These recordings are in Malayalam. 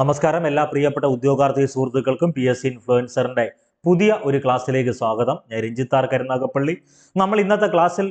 നമസ്കാരം. എല്ലാ പ്രിയപ്പെട്ട ഉദ്യോഗാർത്ഥി സുഹൃത്തുക്കൾക്കും പി എസ് സി ഇൻഫ്ലുവൻസറിന്റെ പുതിയ ഒരു ക്ലാസ്സിലേക്ക് സ്വാഗതം. ഞാൻ രഞ്ജിത്താർ കരുനാഗപ്പള്ളി. നമ്മൾ ഇന്നത്തെ ക്ലാസ്സിൽ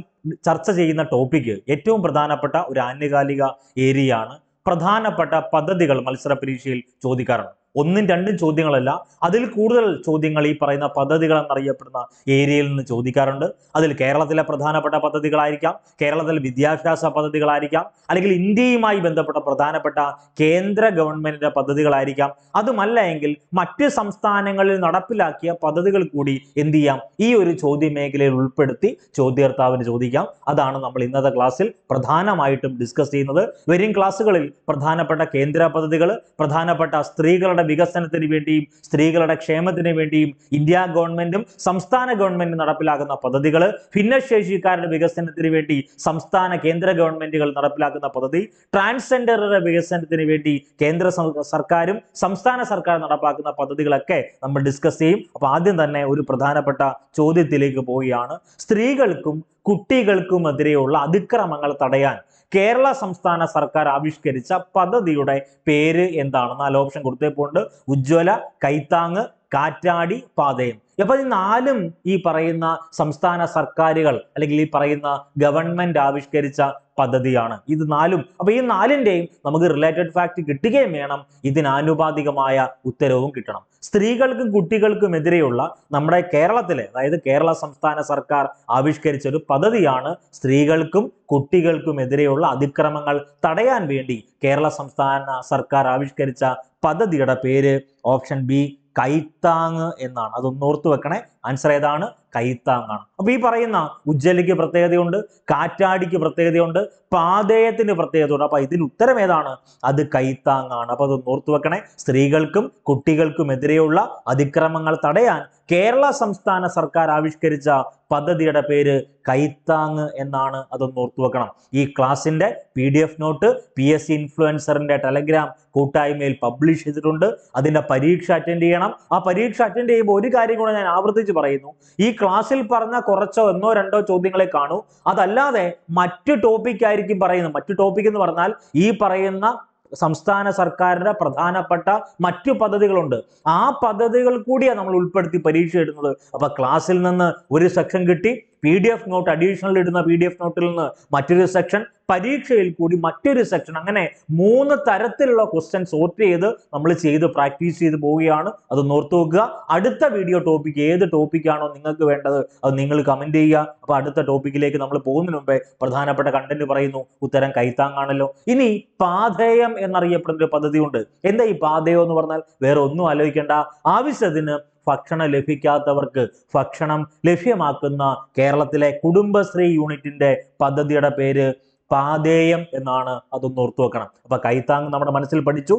ചർച്ച ചെയ്യുന്ന ടോപ്പിക്ക് ഏറ്റവും പ്രധാനപ്പെട്ട ഒരു ആനുകാലിക ഏരിയയാണ് പ്രധാനപ്പെട്ട പദ്ധതികൾ മത്സര പരീക്ഷയിൽ ചോദിക്കാറുണ്ട്. ഒന്നും രണ്ടും ചോദ്യങ്ങളല്ല. അതിൽ കൂടുതൽ ചോദ്യങ്ങൾ ഈ പറയുന്ന പദ്ധതികൾ എന്നറിയപ്പെടുന്ന ഏരിയയിൽ നിന്ന് ചോദിക്കാറുണ്ട്. അതിൽ കേരളത്തിലെ പ്രധാനപ്പെട്ട പദ്ധതികളായിരിക്കാം കേരളത്തിലെ വിദ്യാഭ്യാസ പദ്ധതികളായിരിക്കാം അല്ലെങ്കിൽ ഇന്ത്യയുമായി ബന്ധപ്പെട്ട പ്രധാനപ്പെട്ട കേന്ദ്ര ഗവൺമെന്റിന്റെ പദ്ധതികളായിരിക്കാം. അതുമല്ല എങ്കിൽ മറ്റ് സംസ്ഥാനങ്ങളിൽ നടപ്പിലാക്കിയ പദ്ധതികൾ കൂടി എന്ത് ചെയ്യാം? ഈ ഒരു ചോദ്യ മേഖലയിൽ ഉൾപ്പെടുത്തി ചോദ്യകർത്താവിന് ചോദിക്കാം. അതാണ് നമ്മൾ ഇന്നത്തെ ക്ലാസ്സിൽ പ്രധാനമായിട്ടും ഡിസ്കസ് ചെയ്യുന്നത്. വരും ക്ലാസ്സുകളിൽ പ്രധാനപ്പെട്ട കേന്ദ്ര പദ്ധതികൾ പ്രധാനപ്പെട്ട സ്ത്രീകളുടെ വികസനത്തിന് വേണ്ടിയും സ്ത്രീകളുടെ ക്ഷേമത്തിന് വേണ്ടിയും ഇന്ത്യ ഗവൺമെന്റും സംസ്ഥാന ഗവൺമെന്റും നടപ്പിലാക്കുന്ന പദ്ധതികൾ ഭിന്നശേഷിക്കാരുടെ വികസനത്തിന് വേണ്ടി സംസ്ഥാന കേന്ദ്ര ഗവൺമെന്റുകൾ നടപ്പിലാക്കുന്ന പദ്ധതി ട്രാൻസ്ജെൻഡറുടെ വികസനത്തിന് വേണ്ടി കേന്ദ്ര സർക്കാരും സംസ്ഥാന സർക്കാർ നടപ്പാക്കുന്ന പദ്ധതികളൊക്കെ നമ്മൾ ഡിസ്കസ് ചെയ്യും. അപ്പൊ ആദ്യം തന്നെ ഒരു പ്രധാനപ്പെട്ട ചോദ്യത്തിലേക്ക് പോവുകയാണ്. സ്ത്രീകൾക്കും കുട്ടികൾക്കുമെതിരെയുള്ള അതിക്രമങ്ങൾ തടയാൻ കേരള സംസ്ഥാന സർക്കാർ ആവിഷ്കരിച്ച പദ്ധതിയുടെ പേര് എന്താണ് നാല് ഓപ്ഷൻ കൊടുത്തേപ്പോണ്ട്. ഉജ്ജ്വല കൈത്താങ് കാറ്റാടി പാതയം. അപ്പൊ ഈ നാലും ഈ പറയുന്ന സംസ്ഥാന സർക്കാരുകൾ അല്ലെങ്കിൽ ഈ പറയുന്ന ഗവൺമെന്റ് ആവിഷ്കരിച്ച പദ്ധതിയാണ്. ഇത് നാലും. അപ്പൊ ഈ നാലിന്റെയും നമുക്ക് റിലേറ്റഡ് ഫാക്ട് കിട്ടുകയും വേണം. ഇതിനാനുപാതികമായ ഉത്തരവും കിട്ടണം. സ്ത്രീകൾക്കും കുട്ടികൾക്കും എതിരെയുള്ള നമ്മുടെ കേരളത്തിലെ അതായത് കേരള സംസ്ഥാന സർക്കാർ ആവിഷ്കരിച്ച ഒരു പദ്ധതിയാണ് സ്ത്രീകൾക്കും കുട്ടികൾക്കും എതിരെയുള്ള അതിക്രമങ്ങൾ തടയാൻ വേണ്ടി കേരള സംസ്ഥാന സർക്കാർ ആവിഷ്കരിച്ച പദ്ധതിയുടെ പേര് ഓപ്ഷൻ ബി കൈത്താങ് എന്നാണ്. അതൊന്ന് ഓർത്തു വെക്കണേ. ആൻസർ ഏതാണ്? കൈത്താങ്ങാണ്. അപ്പൊ ഈ പറയുന്ന ഉജ്ജലിക്ക് പ്രത്യേകതയുണ്ട് കാറ്റാടിക്ക് പ്രത്യേകതയുണ്ട് പാതയത്തിന് പ്രത്യേകതയുണ്ട്. അപ്പൊ ഇതിന് ഉത്തരം ഏതാണ്? അത് കൈത്താങ്ങാണ്. അപ്പൊ അതൊന്ന് ഓർത്തു വെക്കണേ. സ്ത്രീകൾക്കും കുട്ടികൾക്കും എതിരെയുള്ള അതിക്രമങ്ങൾ തടയാൻ കേരള സംസ്ഥാന സർക്കാർ ആവിഷ്കരിച്ച പദ്ധതിയുടെ പേര് കൈത്താങ് എന്നാണ്. അതൊന്ന് ഓർത്തു വെക്കണം. ഈ ക്ലാസിന്റെ P D F note P S C ഇൻഫ്ലുവൻസറിന്റെ Telegram കൂട്ടായ്മയിൽ പബ്ലിഷ് ചെയ്തിട്ടുണ്ട്. അതിന്റെ പരീക്ഷ അറ്റൻഡ് ചെയ്യണം. ആ പരീക്ഷ അറ്റൻഡ് ചെയ്യുമ്പോൾ ഒരു കാര്യം കൂടെ ഞാൻ ആവർത്തിച്ച് പറയുന്നു. ഈ ക്ലാസ്സിൽ പറഞ്ഞ കുറച്ചോ ഒന്നോ രണ്ടോ ചോദ്യങ്ങളെ കാണൂ. അതല്ലാതെ മറ്റു ടോപ്പിക് ആയിരിക്കും പറയുന്നത്. മറ്റു ടോപ്പിക് എന്ന് പറഞ്ഞാൽ ഈ പറയുന്ന സംസ്ഥാന സർക്കാരിന്റെ പ്രധാനപ്പെട്ട മറ്റു പദ്ധതികളുണ്ട്. ആ പദ്ധതികൾ കൂടിയാണ് നമ്മൾ ഉൾപ്പെടുത്തി പരീക്ഷ എഴുതുന്നത്. അപ്പൊ ക്ലാസ്സിൽ നിന്ന് ഒരു സെക്ഷൻ കിട്ടി. P D F note additional ഇടുന്ന പി ഡി എഫ് നോട്ടിൽ നിന്ന് മറ്റൊരു സെക്ഷൻ പരീക്ഷയിൽ കൂടി മറ്റൊരു സെക്ഷൻ അങ്ങനെ മൂന്ന് തരത്തിലുള്ള ക്വസ്റ്റ്യൻ സോർട്ട് ചെയ്ത് നമ്മൾ ചെയ്ത് പ്രാക്ടീസ് ചെയ്ത് പോവുകയാണ്. അത് നോർത്ത് വെക്കുക. അടുത്ത വീഡിയോ ടോപ്പിക് ഏത് ടോപ്പിക്കാണോ നിങ്ങൾക്ക് വേണ്ടത് അത് നിങ്ങൾ കമന്റ് ചെയ്യുക. അപ്പൊ അടുത്ത ടോപ്പിക്കിലേക്ക് നമ്മൾ പോകുന്നതിന് മുമ്പേ പ്രധാനപ്പെട്ട കണ്ടന്റ് പറയുന്നു. ഉത്തരം കൈത്താങ്ങാണല്ലോ. ഇനി പാധേയം എന്നറിയപ്പെടുന്ന ഒരു പദ്ധതി ഉണ്ട് എന്താ ഈ പാതയം എന്ന് പറഞ്ഞാൽ? വേറെ ഒന്നും ആലോചിക്കേണ്ട. ആവശ്യത്തിന് ഭക്ഷണം ലഭിക്കാത്തവർക്ക് ഭക്ഷണം ലഭ്യമാക്കുന്ന കേരളത്തിലെ കുടുംബശ്രീ യൂണിറ്റിന്റെ പദ്ധതിയുടെ പേര് പാതേയം എന്നാണ് അതൊന്ന് ഓർത്തു വെക്കണം. അപ്പൊ കൈത്താങ് നമ്മുടെ മനസ്സിൽ പഠിച്ചു.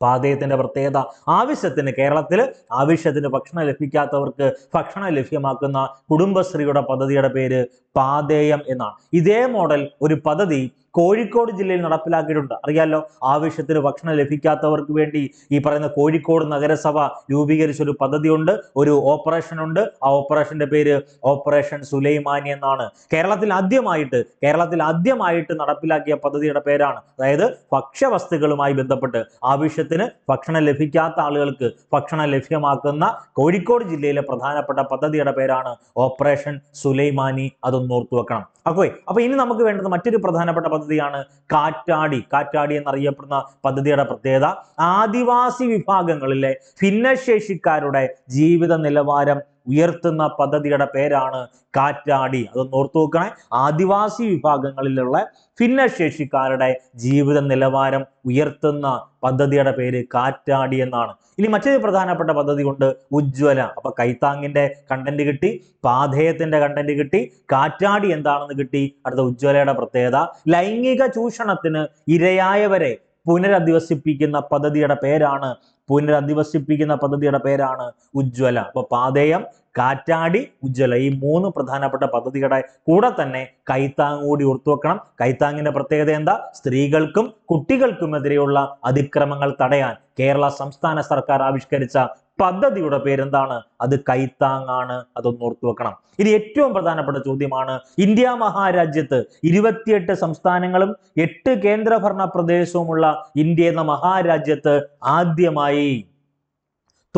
പാതയത്തിന്റെ പ്രത്യേകത ആവശ്യത്തിന് കേരളത്തിൽ ആവശ്യത്തിന് ഭക്ഷണം ലഭിക്കാത്തവർക്ക് ഭക്ഷണം ലഭ്യമാക്കുന്ന കുടുംബശ്രീയുടെ പദ്ധതിയുടെ പേര് പാതേയം എന്നാണ്. ഇതേ മോഡൽ ഒരു പദ്ധതി കോഴിക്കോട് ജില്ലയിൽ നടപ്പിലാക്കിയിട്ടുണ്ട്. അറിയാലോ ആവശ്യത്തിന് ഭക്ഷണം ലഭിക്കാത്തവർക്ക് വേണ്ടി ഈ പറയുന്ന കോഴിക്കോട് നഗരസഭ രൂപീകരിച്ച ഒരു പദ്ധതിയുണ്ട്. ഒരു ഓപ്പറേഷൻ ഉണ്ട് ആ ഓപ്പറേഷന്റെ പേര് ഓപ്പറേഷൻ സുലൈമാനി എന്നാണ്. കേരളത്തിൽ ആദ്യമായിട്ട് കേരളത്തിൽ ആദ്യമായിട്ട് നടപ്പിലാക്കിയ പദ്ധതിയുടെ പേരാണ്. അതായത് ഭക്ഷ്യവസ്തുക്കളുമായി ബന്ധപ്പെട്ട് ആവശ്യത്തിന് ഭക്ഷണം ലഭിക്കാത്ത ആളുകൾക്ക് ഭക്ഷണം ലഭ്യമാക്കുന്ന കോഴിക്കോട് ജില്ലയിലെ പ്രധാനപ്പെട്ട പദ്ധതിയുടെ പേരാണ് ഓപ്പറേഷൻ സുലൈമാനി. അതൊന്ന് ഓർത്തു വെക്കണം അപ്പോ അപ്പൊ ഇനി നമുക്ക് വേണ്ടത് മറ്റൊരു പ്രധാനപ്പെട്ട പദ്ധതിയാണ് കാറ്റാടി. കാറ്റാടി എന്നറിയപ്പെടുന്ന പദ്ധതിയുടെ പ്രത്യേകത ആദിവാസി വിഭാഗങ്ങളിലെ ഭിന്നശേഷിക്കാരുടെ ജീവിത നിലവാരം ഉയർത്തുന്ന പദ്ധതിയുടെ പേരാണ് കാറ്റാടി. അതൊന്ന് ഓർത്തു നോക്കണേ. ആദിവാസി വിഭാഗങ്ങളിലുള്ള ഭിന്നശേഷിക്കാരുടെ ജീവിത നിലവാരം ഉയർത്തുന്ന പദ്ധതിയുടെ പേര് കാറ്റാടി എന്നാണ്. ഇനി മറ്റൊരു പ്രധാനപ്പെട്ട പദ്ധതി കൊണ്ട് ഉജ്ജ്വല. അപ്പൊ കൈത്താങ്ങിന്റെ കണ്ടന്റ് കിട്ടി പാധേയത്തിന്റെ കണ്ടന്റ് കിട്ടി കാറ്റാടി എന്താണെന്ന് കിട്ടി അടുത്ത ഉജ്ജ്വലയുടെ പ്രത്യേകത. ലൈംഗിക ചൂഷണത്തിന് ഇരയായവരെ പുനരധിവസിപ്പിക്കുന്ന പദ്ധതിയുടെ പേരാണ് പുനരധിവസിപ്പിക്കുന്ന പദ്ധതിയുടെ പേരാണ് ഉജ്ജ്വല. അപ്പൊ പാതേയം കാറ്റാടി ഉജ്ജ്വല. ഈ മൂന്ന് പ്രധാനപ്പെട്ട പദ്ധതികളുടെ കൂടെ തന്നെ കൈത്താങ് കൂടി ഓർത്തു വെക്കണം. കൈത്താങ്ങിന്റെ പ്രത്യേകത എന്താ? സ്ത്രീകൾക്കും കുട്ടികൾക്കും കുട്ടികൾക്കുമെതിരെയുള്ള അതിക്രമങ്ങൾ തടയാൻ കേരള സംസ്ഥാന സർക്കാർ ആവിഷ്കരിച്ച പദ്ധതിയുടെ പേരെന്താണ്? അത് കൈത്താങ്ങാണ്. അതൊന്ന് ഓർത്തു വെക്കണം. ഇനി ഏറ്റവും പ്രധാനപ്പെട്ട ചോദ്യമാണ് ഇന്ത്യ മഹാരാജ്യത്ത് ഇരുപത്തിയെട്ട് സംസ്ഥാനങ്ങളും എട്ട് കേന്ദ്രഭരണ പ്രദേശവുമുള്ള ഇന്ത്യ എന്ന മഹാരാജ്യത്ത് ആദ്യമായി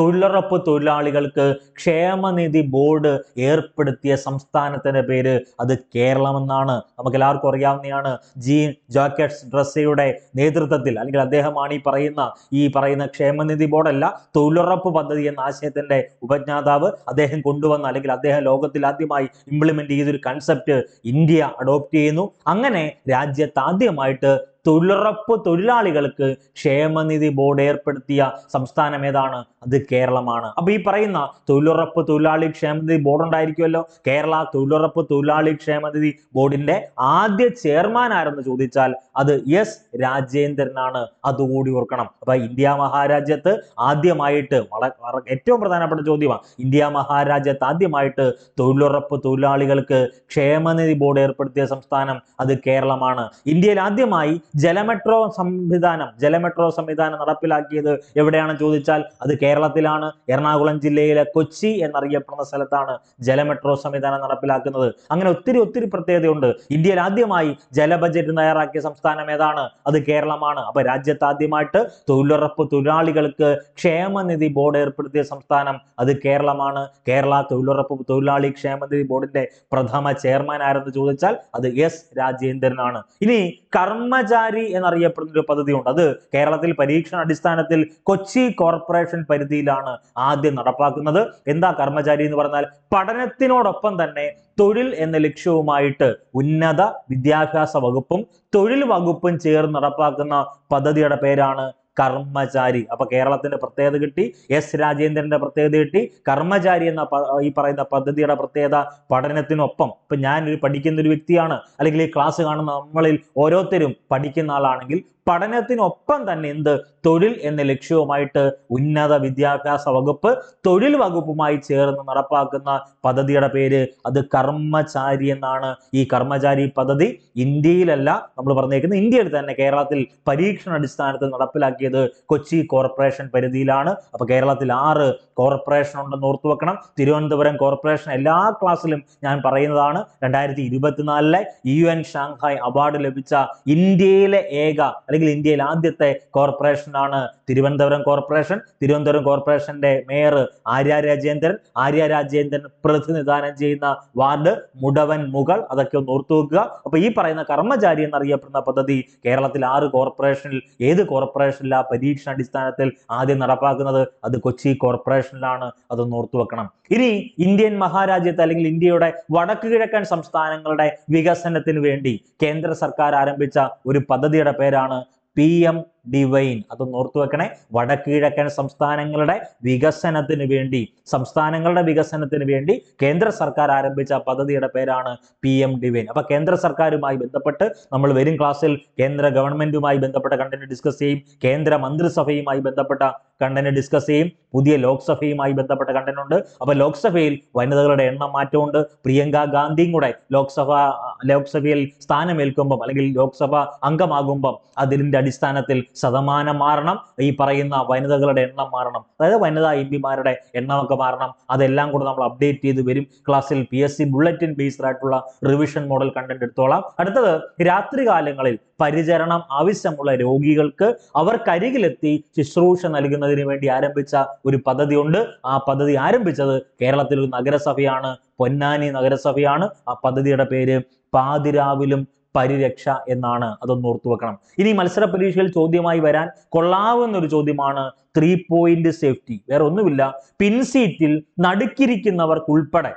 തൊഴിലുറപ്പ് തൊഴിലാളികൾക്ക് ക്ഷേമനിധി ബോർഡ് ഏർപ്പെടുത്തിയ സംസ്ഥാനത്തിന്റെ പേര് അത് കേരളമെന്നാണ്. നമുക്ക് എല്ലാവർക്കും അറിയാവുന്നതാണ്. ജീൻ ജാക്കറ്റ്സ് ഡ്രസ്സയുടെ നേതൃത്വത്തിൽ അല്ലെങ്കിൽ അദ്ദേഹമാണ് ഈ പറയുന്ന ഈ പറയുന്ന ക്ഷേമനിധി ബോർഡല്ല തൊഴിലുറപ്പ് പദ്ധതി എന്ന ആശയത്തിന്റെ ഉപജ്ഞാതാവ് അദ്ദേഹം കൊണ്ടുവന്ന അല്ലെങ്കിൽ അദ്ദേഹം ലോകത്തിൽ ആദ്യമായി ഇംപ്ലിമെന്റ് ചെയ്തൊരു കൺസെപ്റ്റ് ഇന്ത്യ അഡോപ്റ്റ് ചെയ്യുന്നു. അങ്ങനെ രാജ്യത്ത് ആദ്യമായിട്ട് തൊഴിലുറപ്പ് തൊഴിലാളികൾക്ക് ക്ഷേമനിധി ബോർഡ് ഏർപ്പെടുത്തിയ സംസ്ഥാനം ഏതാണ്? അത് കേരളമാണ്. അപ്പൊ ഈ പറയുന്ന തൊഴിലുറപ്പ് തൊഴിലാളി ക്ഷേമനിധി ബോർഡ് ഉണ്ടായിരിക്കുമല്ലോ? കേരള തൊഴിലുറപ്പ് തൊഴിലാളി ക്ഷേമനിധി ബോർഡിന്റെ ആദ്യ ചെയർമാൻ ആരെന്ന് ചോദിച്ചാൽ അത് എസ് രാജേന്ദ്രനാണ്. അതുകൂടി ഓർക്കണം. അപ്പൊ ഇന്ത്യ മഹാരാജ്യത്ത് ആദ്യമായിട്ട് ഏറ്റവും പ്രധാനപ്പെട്ട ചോദ്യമാണ്. ഇന്ത്യ മഹാരാജ്യത്ത് ആദ്യമായിട്ട് തൊഴിലുറപ്പ് തൊഴിലാളികൾക്ക് ക്ഷേമനിധി ബോർഡ് ഏർപ്പെടുത്തിയ സംസ്ഥാനം അത് കേരളമാണ്. ഇന്ത്യയിൽ ആദ്യമായി ജലമെട്രോ സംവിധാനം ജലമെട്രോ സംവിധാനം നടപ്പിലാക്കിയത് എവിടെയാണെന്ന് ചോദിച്ചാൽ അത് കേരളത്തിലാണ്. എറണാകുളം ജില്ലയിലെ കൊച്ചി എന്നറിയപ്പെടുന്ന സ്ഥലത്താണ് ജലമെട്രോ സംവിധാനം നടപ്പിലാക്കുന്നത്. അങ്ങനെ ഒത്തിരി ഒത്തിരി പ്രത്യേകതയുണ്ട്. ഇന്ത്യയിൽ ആദ്യമായി ജല ബജറ്റ് തയ്യാറാക്കിയ സംസ്ഥാനം ഏതാണ്? അത് കേരളമാണ്. അപ്പൊ രാജ്യത്ത് ആദ്യമായിട്ട് തൊഴിലുറപ്പ് തൊഴിലാളികൾക്ക് ക്ഷേമനിധി ബോർഡ് ഏർപ്പെടുത്തിയ സംസ്ഥാനം അത് കേരളമാണ്. കേരള തൊഴിലുറപ്പ് തൊഴിലാളി ക്ഷേമനിധി ബോർഡിന്റെ പ്രഥമ ചെയർമാൻ ആരെന്ന് ചോദിച്ചാൽ അത് എസ് രാജേന്ദ്രനാണ്. ഇനി കർമ്മചാരി എന്നറിയപ്പെടുന്ന ഒരു പദ്ധതി ഉണ്ട് അത് കേരളത്തിൽ പരീക്ഷണ അടിസ്ഥാനത്തിൽ കൊച്ചി കോർപ്പറേഷൻ പരിധിയിലാണ് ആദ്യം നടപ്പാക്കുന്നത്. എന്താ കർമ്മചാരി എന്ന് പറഞ്ഞാൽ പഠനത്തിനോടൊപ്പം തന്നെ തൊഴിൽ എന്ന ലക്ഷ്യവുമായിട്ട് ഉന്നത വിദ്യാഭ്യാസ വകുപ്പും തൊഴിൽ വകുപ്പും ചേർന്ന് നടപ്പാക്കുന്ന പദ്ധതിയുടെ പേരാണ് കർമ്മചാരി. അപ്പൊ കേരളത്തിന്റെ പ്രത്യേകത കിട്ടി എസ് രാജേന്ദ്രന്റെ പ്രത്യേകത കിട്ടി. കർമ്മചാരി എന്ന ഈ പറയുന്ന പദ്ധതിയുടെ പ്രത്യേകത പഠനത്തിനൊപ്പം. ഇപ്പൊ ഞാൻ ഒരു പഠിക്കുന്ന ഒരു വ്യക്തിയാണ്. അല്ലെങ്കിൽ ഈ ക്ലാസ് കാണുന്ന നമ്മളിൽ ഓരോരുത്തരും പഠിക്കുന്ന ആളാണെങ്കിൽ പഠനത്തിനൊപ്പം തന്നെ എന്ത്? തൊഴിൽ എന്ന ലക്ഷ്യവുമായിട്ട് ഉന്നത വിദ്യാഭ്യാസ വകുപ്പ് തൊഴിൽ വകുപ്പുമായി ചേർന്ന് നടപ്പാക്കുന്ന പദ്ധതിയുടെ പേര് അത് കർമ്മചാരി എന്നാണ്. ഈ കർമ്മചാരി പദ്ധതി ഇന്ത്യയിലല്ല നമ്മൾ പറഞ്ഞേക്കുന്നത് ഇന്ത്യയിൽ തന്നെ കേരളത്തിൽ പരീക്ഷണ അടിസ്ഥാനത്തിൽ നടപ്പിലാക്കിയത് കൊച്ചി കോർപ്പറേഷൻ പരിധിയിലാണ്. അപ്പൊ കേരളത്തിൽ ആറ് കോർപ്പറേഷൻ ഉണ്ടെന്ന് ഓർത്തു വെക്കണം. തിരുവനന്തപുരം കോർപ്പറേഷൻ എല്ലാ ക്ലാസ്സിലും ഞാൻ പറയുന്നതാണ് രണ്ടായിരത്തി ഇരുപത്തിനാലിലെ യു എൻ ഷാങ്ഹായ് അവാർഡ് ലഭിച്ച ഇന്ത്യയിലെ ഏക അല്ലെങ്കിൽ ഇന്ത്യയിൽ ആദ്യത്തെ കോർപ്പറേഷനാണ് തിരുവനന്തപുരം കോർപ്പറേഷൻ തിരുവനന്തപുരം കോർപ്പറേഷന്റെ മേയർ ആര്യ രാജേന്ദ്രൻ ആര്യ രാജേന്ദ്രൻ പ്രതിനിധാനം ചെയ്യുന്ന വാർഡ് മുടവൻ മുകൾ അതൊക്കെ ഒന്ന് ഓർത്തു വെക്കുക. അപ്പൊ ഈ പറയുന്ന കർമ്മചാരി എന്നറിയപ്പെടുന്ന പദ്ധതി കേരളത്തിൽ ആറ് കോർപ്പറേഷനിൽ ഏത് കോർപ്പറേഷനിലാ പരീക്ഷ അടിസ്ഥാനത്തിൽ ആദ്യം നടപ്പാക്കുന്നത്? അത് കൊച്ചി കോർപ്പറേഷനിലാണ്. അതൊന്ന് ഓർത്തു വെക്കണം. ഇനി ഇന്ത്യൻ മഹാരാജ്യത്ത് അല്ലെങ്കിൽ ഇന്ത്യയുടെ വടക്കു കിഴക്കൻ സംസ്ഥാനങ്ങളുടെ വികസനത്തിന് വേണ്ടി കേന്ദ്ര സർക്കാർ ആരംഭിച്ച ഒരു പദ്ധതിയുടെ പേരാണ് പി എം ഡിവൈൻ അതൊന്ന് ഓർത്തു വെക്കണേ. വടക്കിഴക്കൻ സംസ്ഥാനങ്ങളുടെ വികസനത്തിന് വേണ്ടി സംസ്ഥാനങ്ങളുടെ വികസനത്തിന് വേണ്ടി കേന്ദ്ര സർക്കാർ ആരംഭിച്ച പദ്ധതിയുടെ പേരാണ് പി എം ഡിവൈൻ അപ്പൊ കേന്ദ്ര സർക്കാരുമായി ബന്ധപ്പെട്ട് നമ്മൾ വരും ക്ലാസ്സിൽ കേന്ദ്ര ഗവൺമെന്റുമായി ബന്ധപ്പെട്ട കണ്ടന്റ് ഡിസ്കസ് ചെയ്യും. കേന്ദ്ര മന്ത്രിസഭയുമായി ബന്ധപ്പെട്ട കണ്ടന്റ് ഡിസ്കസ് ചെയ്യും. പുതിയ ലോക്സഭയുമായി ബന്ധപ്പെട്ട കണ്ടന്റ് ഉണ്ട്. അപ്പൊ ലോക്സഭയിൽ വനിതകളുടെ എണ്ണം മാറ്റമുണ്ട്. പ്രിയങ്ക ഗാന്ധിയും കൂടെ ലോക്സഭ ലോക്സഭയിൽ സ്ഥാനമേൽക്കുമ്പം അല്ലെങ്കിൽ ലോക്സഭ അംഗമാകുമ്പം അതിന്റെ അടിസ്ഥാനത്തിൽ ശതമാനം മാറണം. ഈ പറയുന്ന വനിതകളുടെ എണ്ണം മാറണം. അതായത് വനിതാ എം പിമാരുടെ എണ്ണമൊക്കെ മാറണം. അതെല്ലാം കൂടെ നമ്മൾ അപ്ഡേറ്റ് ചെയ്ത് വരും. ക്ലാസ്സിൽ P S C bulletin based ആയിട്ടുള്ള റിവിഷൻ മോഡൽ കണ്ടന്റ് എടുത്തോളാം. അടുത്തത് രാത്രികാലങ്ങളിൽ പരിചരണം ആവശ്യമുള്ള രോഗികൾക്ക് അവർക്കരികിലെത്തി ശുശ്രൂഷ നൽകുന്നതിന് വേണ്ടി ആരംഭിച്ച ഒരു പദ്ധതിയുണ്ട്. ആ പദ്ധതി ആരംഭിച്ചത് കേരളത്തിൽ ഒരു നഗരസഭയാണ്. പൊന്നാനി നഗരസഭയാണ്. ആ പദ്ധതിയുടെ പേര് പാതിരാവിലും പരിരക്ഷ എന്നാണ്. അതൊന്ന് ഓർത്തു വെക്കണം. ഇനി മത്സര പരീക്ഷയിൽ ചോദ്യമായി വരാൻ കൊള്ളാവുന്ന ഒരു ചോദ്യമാണ് ത്രീ പോയിന്റ് സേഫ്റ്റി വേറെ ഒന്നുമില്ല പിൻസീറ്റിൽ നടുക്കിരിക്കുന്നവർക്കുൾപ്പെടെ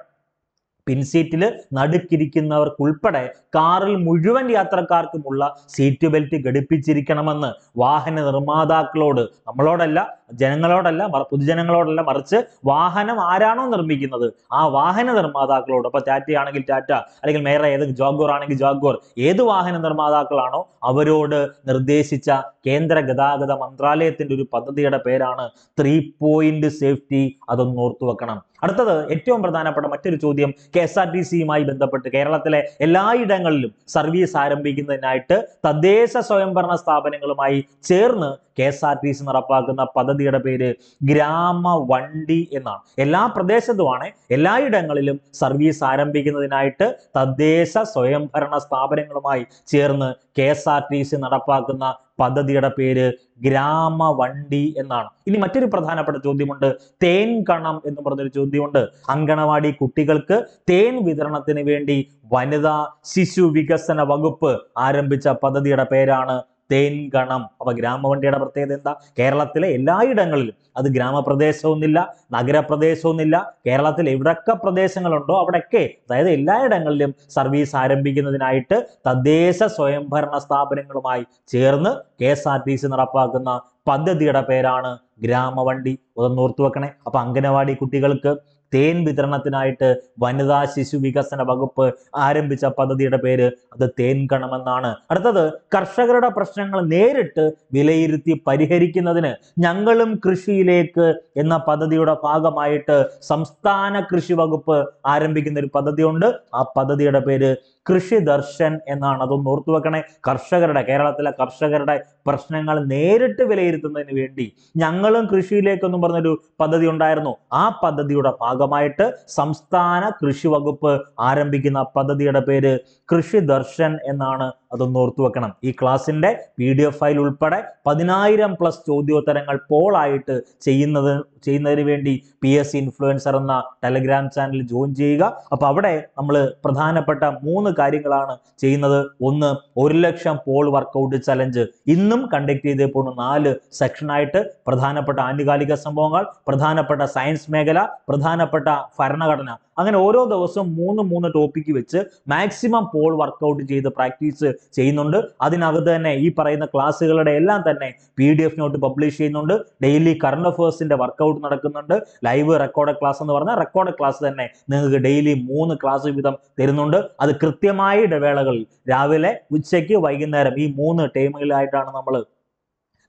പിൻസീറ്റിൽ നടുക്കിരിക്കുന്നവർക്കുൾപ്പെടെ കാറിൽ മുഴുവൻ യാത്രക്കാർക്കുമുള്ള സീറ്റ് ബെൽറ്റ് ഘടിപ്പിച്ചിരിക്കണമെന്ന് വാഹന നിർമ്മാതാക്കളോട് നമ്മളോടല്ല ജനങ്ങളോടല്ല പൊതുജനങ്ങളോടല്ല മറിച്ച് വാഹനം ആരാണോ നിർമ്മിക്കുന്നത് ആ വാഹന നിർമ്മാതാക്കളോട് അപ്പോൾ ടാറ്റയാണെങ്കിൽ ടാറ്റ അല്ലെങ്കിൽ വേറെ ഏത് ജോഗോർ ആണെങ്കിൽ ജോഗോർ ഏത് വാഹന നിർമ്മാതാക്കളാണോ അവരോട് നിർദ്ദേശിച്ച കേന്ദ്ര ഗതാഗത മന്ത്രാലയത്തിന്റെ ഒരു പദ്ധതിയുടെ പേരാണ് ത്രീ പോയിന്റ് സേഫ്റ്റി അതൊന്ന് ഓർത്തു വെക്കണം അടുത്തത് ഏറ്റവും പ്രധാനപ്പെട്ട മറ്റൊരു ചോദ്യം കെ എസ് ആർ ടി സിയുമായി ബന്ധപ്പെട്ട് കേരളത്തിലെ എല്ലായിടങ്ങളിലും സർവീസ് ആരംഭിക്കുന്നതിനായിട്ട് തദ്ദേശ സ്വയംഭരണ സ്ഥാപനങ്ങളുമായി ചേർന്ന് K S R T C നടപ്പാക്കുന്ന പദ്ധതിയുടെ പേര് ഗ്രാമ വണ്ടി എന്നാണ്. എല്ലാ പ്രദേശത്തുമാണ് എല്ലായിടങ്ങളിലും സർവീസ് ആരംഭിക്കുന്നതിനായിട്ട് തദ്ദേശ സ്വയംഭരണ സ്ഥാപനങ്ങളുമായി ചേർന്ന് K S R T C നടപ്പാക്കുന്ന പദ്ധതിയുടെ പേര് ഗ്രാമവണ്ടി എന്നാണ്. ഇനി മറ്റൊരു പ്രധാനപ്പെട്ട ചോദ്യമുണ്ട്. തേൻ കണം എന്ന് പറഞ്ഞൊരു ചോദ്യമുണ്ട്. അങ്കണവാടി കുട്ടികൾക്ക് തേൻ വിതരണത്തിന് വേണ്ടി വനിതാ ശിശു വികസന വകുപ്പ് ആരംഭിച്ച പദ്ധതിയുടെ പേരാണ് തേൻ ഗണം അപ്പൊ ഗ്രാമവണ്ടിയുടെ പ്രത്യേകത എന്താ? കേരളത്തിലെ എല്ലായിടങ്ങളിലും അത് ഗ്രാമപ്രദേശമൊന്നുമില്ല നഗരപ്രദേശമൊന്നുമില്ല കേരളത്തിൽ എവിടൊക്കെ പ്രദേശങ്ങളുണ്ടോ അവിടെയൊക്കെ അതായത് എല്ലായിടങ്ങളിലും സർവീസ് ആരംഭിക്കുന്നതിനായിട്ട് തദ്ദേശ സ്വയംഭരണ സ്ഥാപനങ്ങളുമായി ചേർന്ന് K S R T C നടപ്പാക്കുന്ന പദ്ധതിയുടെ പേരാണ് ഗ്രാമവണ്ടി. ഒന്ന് ഓർത്തു വെക്കണേ അപ്പൊ അംഗനവാടി കുട്ടികൾക്ക് തേൻ വിതരണത്തിനായിട്ട് വനിതാ ശിശു വികസന വകുപ്പ് ആരംഭിച്ച പദ്ധതിയുടെ പേര് അത് തേൻ കണമെന്നാണ്. അടുത്തത് കർഷകരുടെ പ്രശ്നങ്ങൾ നേരിട്ട് വിലയിരുത്തി പരിഹരിക്കുന്നതിന് ഞങ്ങളും കൃഷിയിലേക്ക് എന്ന പദ്ധതിയുടെ ഭാഗമായിട്ട് സംസ്ഥാന കൃഷി വകുപ്പ് ആരംഭിക്കുന്ന ഒരു പദ്ധതിയുണ്ട്. ആ പദ്ധതിയുടെ പേര് കൃഷി ദർശൻ എന്നാണ്. അതൊന്ന് ഓർത്തു വെക്കണേ കർഷകരുടെ കേരളത്തിലെ കർഷകരുടെ പ്രശ്നങ്ങൾ നേരിട്ട് വിലയിരുത്തുന്നതിന് വേണ്ടി ഞങ്ങളും കൃഷിയിലേക്കെന്നും പറഞ്ഞൊരു പദ്ധതി ഉണ്ടായിരുന്നു. ആ പദ്ധതിയുടെ ഭാഗമായിട്ട് സംസ്ഥാന കൃഷി വകുപ്പ് ആരംഭിക്കുന്ന പദ്ധതിയുടെ പേര് കൃഷി ദർശൻ എന്നാണ്. അതൊന്ന് ഓർത്തു വെക്കണം. ഈ ക്ലാസ്സിന്റെ പി ഡി എഫ് ഫയൽ ഉൾപ്പെടെ പതിനായിരം പ്ലസ് ചോദ്യോത്തരങ്ങൾ പോളായിട്ട് ചെയ്യുന്നത് ചെയ്യുന്നതിന് വേണ്ടി പി എസ് സി ഇൻഫ്ലുവൻസർ എന്ന ടെലഗ്രാം ചാനൽ ജോയിൻ ചെയ്യുക. അപ്പോൾ അവിടെ നമ്മൾ പ്രധാനപ്പെട്ട മൂന്ന് കാര്യങ്ങളാണ് ചെയ്യുന്നത്. ഒന്ന് ഒരു ലക്ഷം പോൾ വർക്കൗട്ട് ചലഞ്ച് ഇന്നും കണ്ടക്ട് ചെയ്തേ പോകുന്ന നാല് സെക്ഷനായിട്ട് പ്രധാനപ്പെട്ട ആനുകാലിക സംഭവങ്ങൾ പ്രധാനപ്പെട്ട സയൻസ് മേഖല പ്രധാനപ്പെട്ട ഭരണഘടന. അങ്ങനെ ഓരോ ദിവസവും മൂന്ന് മൂന്ന് ടോപ്പിക്ക് വെച്ച് മാക്സിമം പോൾ വർക്കൗട്ട് ചെയ്ത് പ്രാക്ടീസ് ചെയ്യുന്നുണ്ട്. അതിനകത്ത് തന്നെ ഈ പറയുന്ന ക്ലാസ്സുകളുടെ എല്ലാം തന്നെ P D F note publish ചെയ്യുന്നുണ്ട്. ഡെയിലി കറണ്ട് അഫേഴ്സിന്റെ വർക്കൗട്ട് നടക്കുന്നുണ്ട്. ലൈവ് റെക്കോർഡ് ക്ലാസ് എന്ന് പറഞ്ഞാൽ റെക്കോർഡ് ക്ലാസ് തന്നെ നിങ്ങൾക്ക് ഡെയിലി മൂന്ന് ക്ലാസ് വീതം തരുന്നുണ്ട്. അത് കൃത്യമായ ഇടവേളകളിൽ രാവിലെ ഉച്ചയ്ക്ക് വൈകുന്നേരം ഈ മൂന്ന് ടൈമുകളിലായിട്ടാണ് നമ്മൾ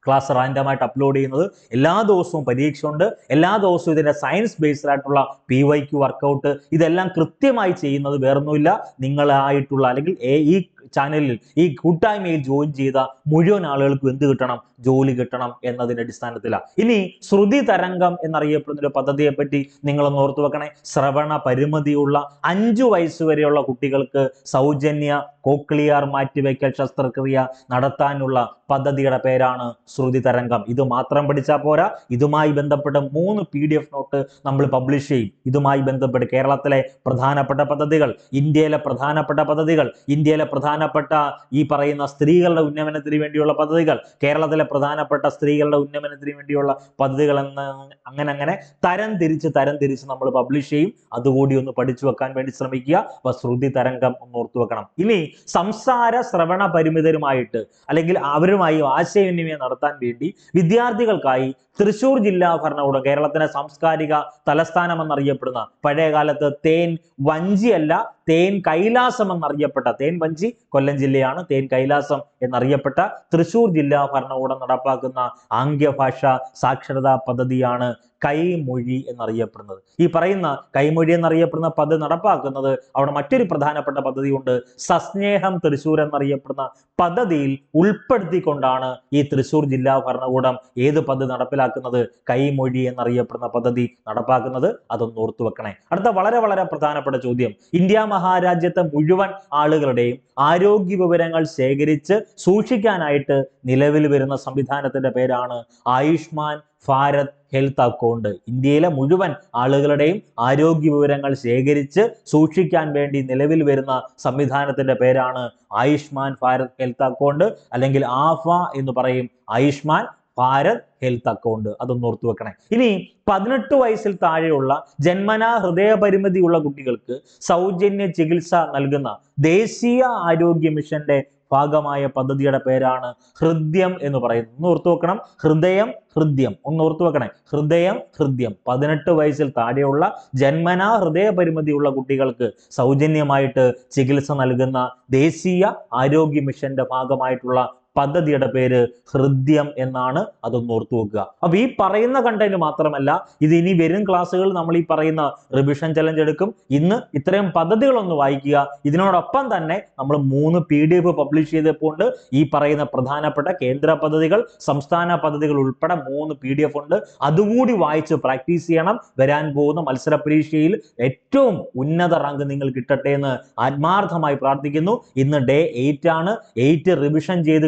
ക്ലാസ് റാൻഡമായിട്ട് അപ്ലോഡ് ചെയ്യുന്നത് എല്ലാ ദിവസവും പരീക്ഷയുണ്ട്. എല്ലാ ദിവസവും ഇതിന്റെ സയൻസ് ബേസ്ഡ് ആയിട്ടുള്ള പി വൈ ക്യു വർക്കൗട്ട് ഇതെല്ലാം കൃത്യമായി ചെയ്യുന്നത് വേറൊന്നുമില്ല. നിങ്ങളായിട്ടുള്ള അല്ലെങ്കിൽ എ ഈ ചാനലിൽ ഈ കൂട്ടായ്മയിൽ ജോയിൻ ചെയ്ത മുഴുവൻ ആളുകൾക്കും എന്ത് കിട്ടണം? ജോലി കിട്ടണം എന്നതിന്റെ അടിസ്ഥാനത്തിലാണ് ഇനി ശ്രുതി തരംഗം എന്നറിയപ്പെടുന്ന ഒരു പദ്ധതിയെ പറ്റി നിങ്ങളൊന്ന് ഓർത്തു വെക്കണേ. ശ്രവണ പരിമിതിയുള്ള അഞ്ചു വരെയുള്ള കുട്ടികൾക്ക് സൗജന്യ കോക്ലിയർ മാറ്റിവെക്കൽ ശസ്ത്രക്രിയ നടത്താനുള്ള പദ്ധതിയുടെ പേരാണ് ശ്രുതി തരംഗം. ഇത് മാത്രം പഠിച്ചാൽ പോരാ. ഇതുമായി ബന്ധപ്പെട്ട് മൂന്ന് പി ഡി എഫ് നോട്ട് നമ്മൾ പബ്ലിഷ് ചെയ്യും. ഇതുമായി ബന്ധപ്പെട്ട് കേരളത്തിലെ പ്രധാനപ്പെട്ട പദ്ധതികൾ ഇന്ത്യയിലെ പ്രധാനപ്പെട്ട പദ്ധതികൾ ഇന്ത്യയിലെ പ്രധാനപ്പെട്ട ഈ പറയുന്ന സ്ത്രീകളുടെ ഉന്നമനത്തിന് വേണ്ടിയുള്ള പദ്ധതികൾ കേരളത്തിലെ പ്രധാനപ്പെട്ട സ്ത്രീകളുടെ ഉന്നമനത്തിന് വേണ്ടിയുള്ള പദ്ധതികൾ എന്ന് അങ്ങനെ അങ്ങനെ തരം തിരിച്ച് തരം തിരിച്ച് നമ്മൾ പബ്ലിഷ് ചെയ്യും. അതുകൂടി ഒന്ന് പഠിച്ചു വെക്കാൻ വേണ്ടി ശ്രമിക്കുക. അപ്പൊ ശ്രുതി തരംഗം ഒന്ന് ഓർത്തു വെക്കണം. ഇനി സംസാര ശ്രവണ പരിമിതരുമായിട്ട് അല്ലെങ്കിൽ അവരുമായി ആശയവിനിമയം നടത്താൻ വേണ്ടി വിദ്യാർത്ഥികൾക്കായി തൃശൂർ ജില്ലാ ഭരണകൂടം കേരളത്തിന്റെ സാംസ്കാരിക തലസ്ഥാനം എന്നറിയപ്പെടുന്ന പഴയ കാലത്ത് തേൻ വഞ്ചിയല്ല തേൻ കൈലാസം എന്നറിയപ്പെട്ട തേൻ വഞ്ചി കൊല്ലം ജില്ലയാണ് തേൻ കൈലാസം എന്നറിയപ്പെട്ട തൃശൂർ ജില്ലാ ഭരണകൂടം നടപ്പാക്കുന്ന ആംഗ്യഭാഷ സാക്ഷരതാ പദ്ധതിയാണ് കൈമൊഴി എന്നറിയപ്പെടുന്നത്. ഈ പറയുന്ന കൈമൊഴി എന്നറിയപ്പെടുന്ന പദ്ധതി നടപ്പാക്കുന്നത് അവിടെ മറ്റൊരു പ്രധാനപ്പെട്ട പദ്ധതിയുണ്ട്. സസ്നേഹം തൃശൂർ എന്നറിയപ്പെടുന്ന പദ്ധതിയിൽ ഉൾപ്പെടുത്തിക്കൊണ്ടാണ് ഈ തൃശൂർ ജില്ലാ ഭരണകൂടം ഏത് പദ്ധതി നടപ്പിലാക്കുന്നത്? കൈമൊഴി എന്നറിയപ്പെടുന്ന പദ്ധതി നടപ്പാക്കുന്നത് അതൊന്ന് ഓർത്തു വെക്കണേ. അടുത്ത വളരെ വളരെ പ്രധാനപ്പെട്ട ചോദ്യം. ഇന്ത്യ മഹാരാജ്യത്തെ മുഴുവൻ ആളുകളുടെയും ആരോഗ്യ വിവരങ്ങൾ ശേഖരിച്ച് സൂക്ഷിക്കാനായിട്ട് നിലവിൽ വരുന്ന സംവിധാനത്തിന്റെ പേരാണ് ആയുഷ്മാൻ ഭാരത് ഹെൽത്ത് അക്കൗണ്ട് ഇന്ത്യയിലെ മുഴുവൻ ആളുകളുടെയും ആരോഗ്യ വിവരങ്ങൾ ശേഖരിച്ച് സൂക്ഷിക്കാൻ വേണ്ടി നിലവിൽ വരുന്ന സംവിധാനത്തിന്റെ പേരാണ് ആയുഷ്മാൻ ഭാരത് ഹെൽത്ത് അക്കൗണ്ട് അല്ലെങ്കിൽ ആഫ എന്ന് പറയും. ആയുഷ്മാൻ ഭാരത് ഹെൽത്ത് അക്കൗണ്ട് അതൊന്ന് ഓർത്തു വെക്കണേ. ഇനി പതിനെട്ട് വയസ്സിൽ താഴെയുള്ള ജന്മനാ ഹൃദയപരിമിതിയുള്ള കുട്ടികൾക്ക് സൗജന്യ ചികിത്സ നൽകുന്ന ദേശീയ ആരോഗ്യ മിഷന്റെ ഭാഗമായ പദ്ധതിയുടെ പേരാണ് ഹൃദ്യം എന്ന് പറയുന്നത്. ഒന്ന് ഓർത്തു വെക്കണം. ഹൃദയം ഹൃദ്യം. ഒന്ന് ഓർത്തു വെക്കണേ. ഹൃദയം ഹൃദ്യം. പതിനെട്ട് വയസ്സിൽ താഴെയുള്ള ജന്മനാ ഹൃദയ പരിമിതിയുള്ള കുട്ടികൾക്ക് സൗജന്യമായിട്ട് ചികിത്സ നൽകുന്ന ദേശീയ ആരോഗ്യ മിഷന്റെ ഭാഗമായിട്ടുള്ള പദ്ധതിയുടെ പേര് ഹൃദ്യം എന്നാണ് അതൊന്ന് ഓർത്തു വെക്കുക. അപ്പൊ ഈ പറയുന്ന കണ്ടന്റ് മാത്രമല്ല ഇത് ഇനി വരും ക്ലാസ്സുകൾ നമ്മൾ ഈ പറയുന്ന റിവിഷൻ ചലഞ്ച് എടുക്കും. ഇന്ന് ഇത്രയും പദ്ധതികളൊന്ന് വായിക്കുക. ഇതിനോടൊപ്പം തന്നെ നമ്മൾ മൂന്ന് പി ഡി എഫ് പബ്ലിഷ് ചെയ്തപ്പോൾ ഈ പറയുന്ന പ്രധാനപ്പെട്ട കേന്ദ്ര പദ്ധതികൾ സംസ്ഥാന പദ്ധതികൾ ഉൾപ്പെടെ മൂന്ന് പി ഡി എഫ് ഉണ്ട്. അതുകൂടി വായിച്ച് പ്രാക്ടീസ് ചെയ്യണം. വരാൻ പോകുന്ന മത്സര പരീക്ഷയിൽ ഏറ്റവും ഉന്നത റാങ്ക് നിങ്ങൾ കിട്ടട്ടെ എന്ന് ആത്മാർത്ഥമായി പ്രാർത്ഥിക്കുന്നു. ഇന്ന് ഡേ എയ്റ്റ് ആണ്. എയ്റ്റ് റിവിഷൻ ചെയ്ത്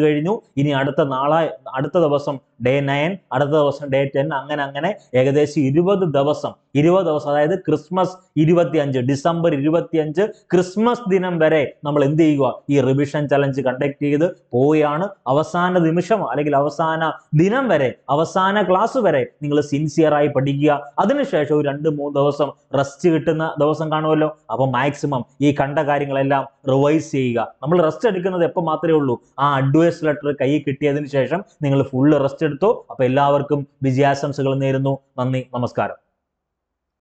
ഇനി അടുത്ത നാളെ അടുത്ത ദിവസം ഡേ നയൻ അടുത്ത ദിവസം ഡേ ടെൻ അങ്ങനെ അങ്ങനെ ഏകദേശം ഇരുപത് ദിവസം. ഇരുപത് ദിവസം അതായത് ക്രിസ്മസ് ഇരുപത്തിയഞ്ച് ഡിസംബർ ഇരുപത്തിയഞ്ച് ക്രിസ്മസ് ദിനം വരെ നമ്മൾ എന്ത് ചെയ്യുക? ഈ റിവിഷൻ ചലഞ്ച് കണ്ടക്ട് ചെയ്ത് പോവുകയാണ്. അവസാന നിമിഷം അല്ലെങ്കിൽ അവസാന ദിനം വരെ അവസാന ക്ലാസ് വരെ നിങ്ങൾ സിൻസിയറായി പഠിക്കുക. അതിനുശേഷം ഒരു രണ്ട് മൂന്ന് ദിവസം റെസ്റ്റ് കിട്ടുന്ന ദിവസം കാണുമല്ലോ. അപ്പൊ മാക്സിമം ഈ കണ്ട കാര്യങ്ങളെല്ലാം റിവൈസ് ചെയ്യുക. നമ്മൾ റെസ്റ്റ് എടുക്കുന്നത് എപ്പോൾ മാത്രമേ ഉള്ളൂ? ആ അഡ്വൈസ് ലെറ്റർ കൈ കിട്ടിയതിന് ശേഷം നിങ്ങൾ ഫുൾ റെസ്റ്റ് എടുത്തു. അപ്പൊ എല്ലാവർക്കും വിജയാശംസകൾ നേരുന്നു. നന്ദി നമസ്കാരം.